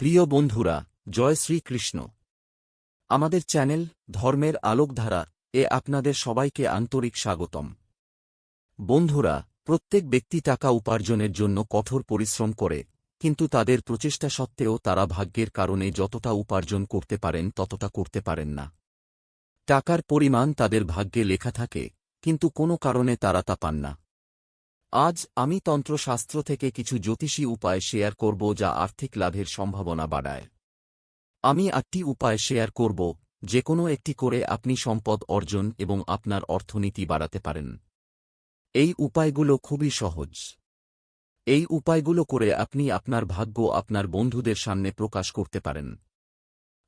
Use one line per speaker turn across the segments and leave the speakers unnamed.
প্রিয় বন্ধুরা, জয় শ্রীকৃষ্ণ। আমাদের চ্যানেল ধর্মের আলোকধারা এ আপনাদের সবাইকে আন্তরিক স্বাগতম। বন্ধুরা, প্রত্যেক ব্যক্তি টাকা উপার্জনের জন্য কঠোর পরিশ্রম করে, কিন্তু তাদের প্রচেষ্টা সত্ত্বেও তারা ভাগ্যের কারণে যতটা উপার্জন করতে পারেন ততটা করতে পারেন না। টাকার পরিমাণ তাদের ভাগ্যে লেখা থাকে, কিন্তু কোনো কারণে তারা তা পান না। আজ আমি তন্ত্রশাস্ত্র থেকে কিছু জ্যোতিষী উপায় শেয়ার করব যা আর্থিক লাভের সম্ভাবনা বাড়ায়। আমি আটটি উপায় শেয়ার করব যে কোনো একটি করে আপনি সম্পদ অর্জন এবং আপনার অর্থনীতি বাড়াতে পারেন। এই উপায়গুলো খুবই সহজ। এই উপায়গুলো করে আপনি আপনার ভাগ্য আপনার বন্ধুদের সামনে প্রকাশ করতে পারেন।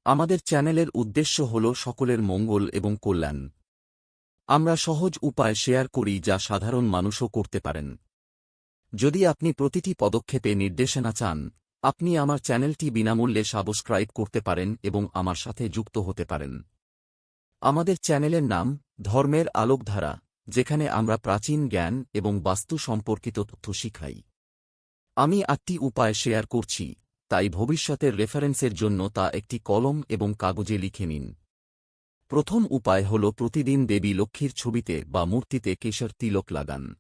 আমাদের চ্যানেলের উদ্দেশ্য হল সকলের মঙ্গল এবং কল্যাণ। আমরা সহজ উপায় শেয়ার করি যা সাধারণ মানুষও করতে পারেন। যদি আপনি প্রতিটি পদক্ষেপে নির্দেশনা চান, আপনি আমার চ্যানেলটি বিনামূল্যে সাবস্ক্রাইব করতে পারেন এবং আমার সাথে যুক্ত হতে পারেন। আমাদের চ্যানেলের নাম ধর্মের আলোকধারা, যেখানে আমরা প্রাচীন জ্ঞান এবং বাস্তু সম্পর্কিত তথ্য শিখাই। আমি আটটি উপায় শেয়ার করছি, তাই ভবিষ্যতের রেফারেন্সের জন্য তা একটি কলম এবং কাগজে লিখে নিন। প্রথম উপায় হল প্রতিদিন দেবী লক্ষ্মীর ছবিতে বা মূর্তিতে কেশর তিলক লাগান।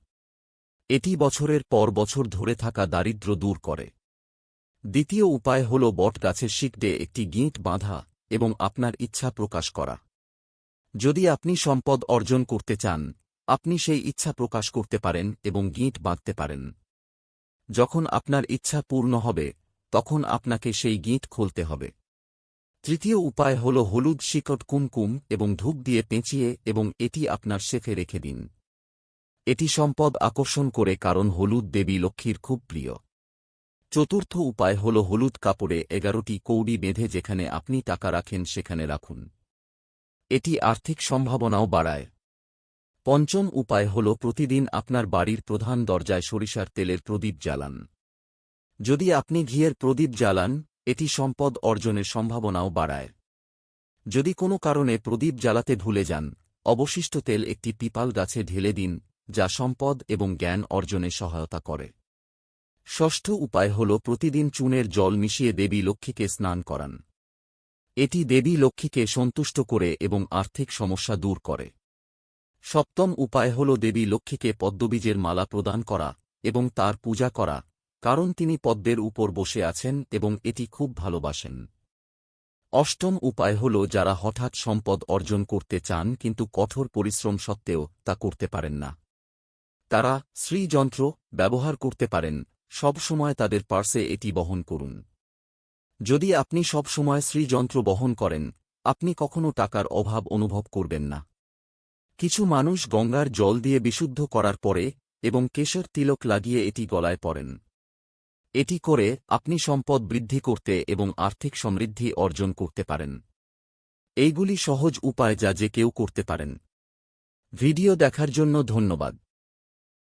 এটি বছরের পর বছর ধরে থাকা দারিদ্র্য দূর করে। দ্বিতীয় উপায় হল বটগাছের শিকডে একটি গিঁট বাঁধা এবং আপনার ইচ্ছা প্রকাশ করা। যদি আপনি সম্পদ অর্জন করতে চান, আপনি সেই ইচ্ছা প্রকাশ করতে পারেন এবং গিঁট বাঁধতে পারেন। যখন আপনার ইচ্ছা পূর্ণ হবে, তখন আপনাকে সেই গিঁট খুলতে হবে। তৃতীয় উপায় হল হলুদ শিকট কুমকুম এবং ধূপ দিয়ে পেঁচিয়ে এবং এটি আপনার শেফে রেখে দিন। এটি সম্পদ আকর্ষণ করে কারণ হলুদ দেবী লক্ষ্মীর খুব প্রিয়। চতুর্থ উপায় হল হলুদ কাপড়ে এগারোটি কৌড়ি বেঁধে যেখানে আপনি টাকা রাখেন সেখানে রাখুন। এটি আর্থিক সম্ভাবনাও বাড়ায়। পঞ্চম উপায় হল প্রতিদিন আপনার বাড়ির প্রধান দরজায় সরিষার তেলের প্রদীপ জ্বালান। যদি আপনি ঘিয়ের প্রদীপ জ্বালান এটি সম্পদ অর্জনের সম্ভাবনাও বাড়ায়। যদি কোনো কারণে প্রদীপ জ্বালাতে ভুলে যান, অবশিষ্ট তেল একটি পিপাল গাছে ঢেলে দিন, যা সম্পদ এবং জ্ঞান অর্জনে সহায়তা করে। ষষ্ঠ উপায় হল প্রতিদিন চুনের জল মিশিয়ে দেবী লক্ষ্মীকে স্নান করান। এটি দেবী লক্ষ্মীকে সন্তুষ্ট করে এবং আর্থিক সমস্যা দূর করে। সপ্তম উপায় হল দেবী লক্ষ্মীকে পদ্মবীজের মালা প্রদান করা এবং তার পূজা করা কারণ তিনি পদ্মের উপর বসে আছেন এবং এটি খুব ভালোবাসেন। অষ্টম উপায় হল যারা হঠাৎ সম্পদ অর্জন করতে চান কিন্তু কঠোর পরিশ্রম সত্ত্বেও তা করতে পারেন না। তারা শ্রীযন্ত্র ব্যবহার করতে পারেন, সব সময় তাদের পার্সে এটি বহন করুন। যদি আপনি সব সময় শ্রীযন্ত্র বহন করেন, আপনি কখনো টাকার অভাব অনুভব করবেন না। কিছু মানুষ গঙ্গার জল দিয়ে বিশুদ্ধ করার পরে এবং কেশর তিলক লাগিয়ে এটি গলায় পড়েন এটি করে আপনি সম্পদ বৃদ্ধি করতে এবং আর্থিক সমৃদ্ধি অর্জন করতে পারেন। এইগুলি সহজ উপায় যা যে কেউ করতে পারেন। ভিডিও দেখার জন্য ধন্যবাদ।